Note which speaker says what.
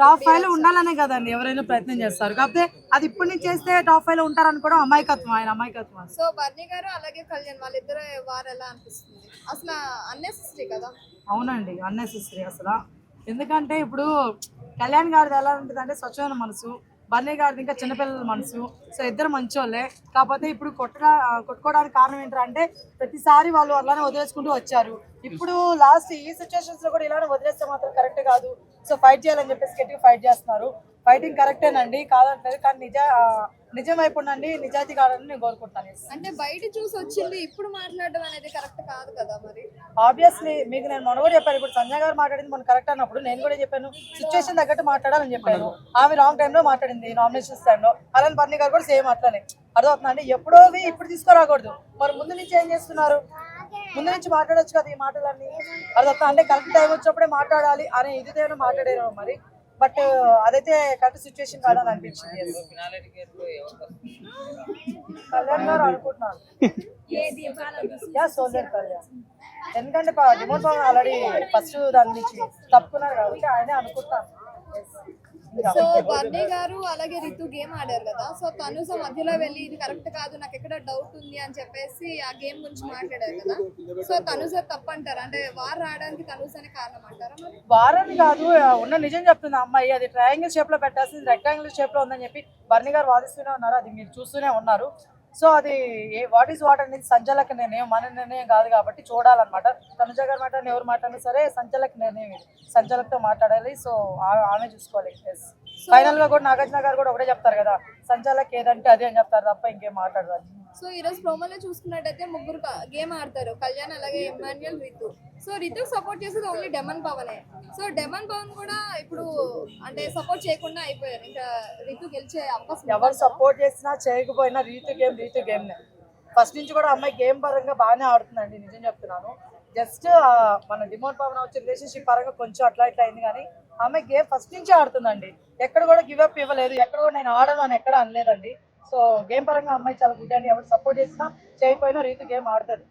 Speaker 1: Top ఫైవ్లో ఉండాలనే కదండి ఎవరైనా ప్రయత్నం చేస్తారు. కాకపోతే అది ఇప్పటి నుంచి చేస్తే టాప్ ఫైవ్లో ఉంటారనుకోవడం అమాయకత్వం ఆయన అమాయకత్వం
Speaker 2: సో బర్నీ గారు అలాగే కళ్యాణ్ వాళ్ళిద్దరు వారు ఎలా అనిపిస్తుంది? అసలు అన్నెసెసరీ కదా.
Speaker 1: అవునండి అన్నెసెసరీ అసలు. ఎందుకంటే ఇప్పుడు కళ్యాణ్ గారిది ఎలా ఉంటుంది అంటే స్వచ్ఛమైన మనసు బన్నీ గారిది ఇంకా చిన్నపిల్లల మనసు సో ఇద్దరు మంచోళ్ళే. కాకపోతే ఇప్పుడు కొట్టడా కొట్టుకోవడానికి కారణం ఏంటంటే ప్రతిసారి వాళ్ళు అలానే వదిలేసుకుంటూ వచ్చారు. ఇప్పుడు లాస్ట్ ఈ సిచ్యువేషన్స్లో కూడా ఇలానే వదిలేస్తే మాత్రం కరెక్ట్ కాదు. సో ఫైట్ చేయాలని చెప్పేసి గట్టిగా ఫైట్ చేస్తున్నారు. ఫైటింగ్ కరెక్టేనండి కాదంటలేదు కానీ నిజ నిజం ఉండండి నిజాయితీ కావాలని నేను కోరుకుంటాను.
Speaker 2: అంటే బయట చూసి వచ్చింది ఇప్పుడు మాట్లాడడం అనేది కరెక్ట్ కాదు కదా మరి?
Speaker 1: ఆబ్వియస్లీ మీకు నేను మొన్న కూడా చెప్పాను ఇప్పుడు సంజయ్ గారు మాట్లాడింది మన కరెక్ట్ అన్నప్పుడు నేను కూడా చెప్పాను సిచ్యువేషన్ తగ్గట్టు మాట్లాడాలని చెప్పాను. ఆమె రాంగ్ టైంలో మాట్లాడింది నామినేషన్స్ టైంలో అలానే బన్నీ గారు కూడా సేమ్ అట్లనే. అర్థమవుతుందా అండి? ఎప్పుడో ఇప్పుడు తీసుకురాకూడదు. మరి ముందు నుంచి ఏం చేస్తున్నారు? ముందు నుంచి మాట్లాడొచ్చు కదా ఈ మాటలన్నీ? అర్థమవుతా అంటే కరెక్ట్ టైం వచ్చినప్పుడే మాట్లాడాలి అనే ఇది మాట్లాడారు మరి. బట్ అదైతే కరెక్ట్ సిచ్యువేషన్ కాదని అనిపించింది. కళ్యాణ్ గారు అనుకుంటున్నాను యా కళ్యాణ్. ఎందుకంటే డిమోట్ పవన్ ఆల్రెడీ ఫస్ట్ దాని నుంచి తప్పుకున్నారు కాబట్టి ఆయనే అనుకుంటాను
Speaker 2: సో బర్నీ గారు అలాగే రితు గేమ్ ఆడారు కదా. సో తనుస మధ్యలో వెళ్ళి ఇది కరెక్ట్ కాదు నాకు ఎక్కడ డౌట్ ఉంది అని చెప్పేసి ఆ గేమ్ గురించి మాట్లాడారు కదా. సో తనుస తప్పు అంటారు అంటే వారు రావడానికి తనుసనే కారణం అంటారా
Speaker 1: వారని కాదు ఉన్న నిజం చెప్తుంది అమ్మాయి అది ట్రయాంగిల్ షేప్లో పెట్టాల్సింది రెక్టాంగిల్ షేప్లో ఉందని చెప్పి బర్ని గారు వాదిస్తూనే ఉన్నారు. అది మీరు చూస్తూనే ఉన్నారు. సో అది వాట్ ఈస్ వాట్ అనేది సంచలక నిర్ణయం మన నిర్ణయం కాదు కాబట్టి చూడాలన్నమాట. తనుజ గారు మాట్లాడిన ఎవరు మాట్లాడినా సరే సంచలక నిర్ణయం ఇది. సంచలకతో మాట్లాడాలి సో ఆమె చూసుకోవాలి. ఫైనల్గా కూడా నాగార్జున గారు కూడా ఒకటే చెప్తారు కదా సంచాలక్ ఏదంటే అదే అని చెప్తారు తప్ప ఇంకేం మాట్లాడరు
Speaker 2: సో ఈ రోజు ప్రోమోలో చూసుకున్నట్టయితే ముగ్గురు గేమ్ ఆడతారు. కళ్యాణ్ అలాగే ఎమాన్యుయల్ రితు. సో రితుకు సపోర్ట్ చేసేది ఓన్లీ డెమన్ పవనే సో డెమన్ పవన్ కూడా ఇప్పుడు అంటే సపోర్ట్ చేయకుండా అయిపోయారు. ఇంకా రితు గెలిచే అవకాశం
Speaker 1: ఎవరు సపోర్ట్ చేసినా చేయకపోయినా Ritu game Ritu game first నుంచి కూడా అమ్మాయి గేమ్ పరంగా బాగానే ఆడుతుందండి నిజం చెప్తున్నాను. జస్ట్ మన డిమోట్ పవన్ వచ్చే రిలేషన్షిప్ పరంగా కొంచెం అట్లా ఇట్లా అయింది కానీ అమ్మాయి గేమ్ ఫస్ట్ నుంచి ఆడుతుందండి. ఎక్కడ కూడా గివ్ అప్ ఇవ్వలేదు. ఎక్కడ కూడా నేను ఆడను అని ఎక్కడ అనలేదండి. సో గేమ్ పరంగా అమ్మాయి చాలా గుడ్ అని ఎవరు సపోర్ట్ చేసినా చేయకపోయినా రీతి గేమ్ ఆడుతుంది.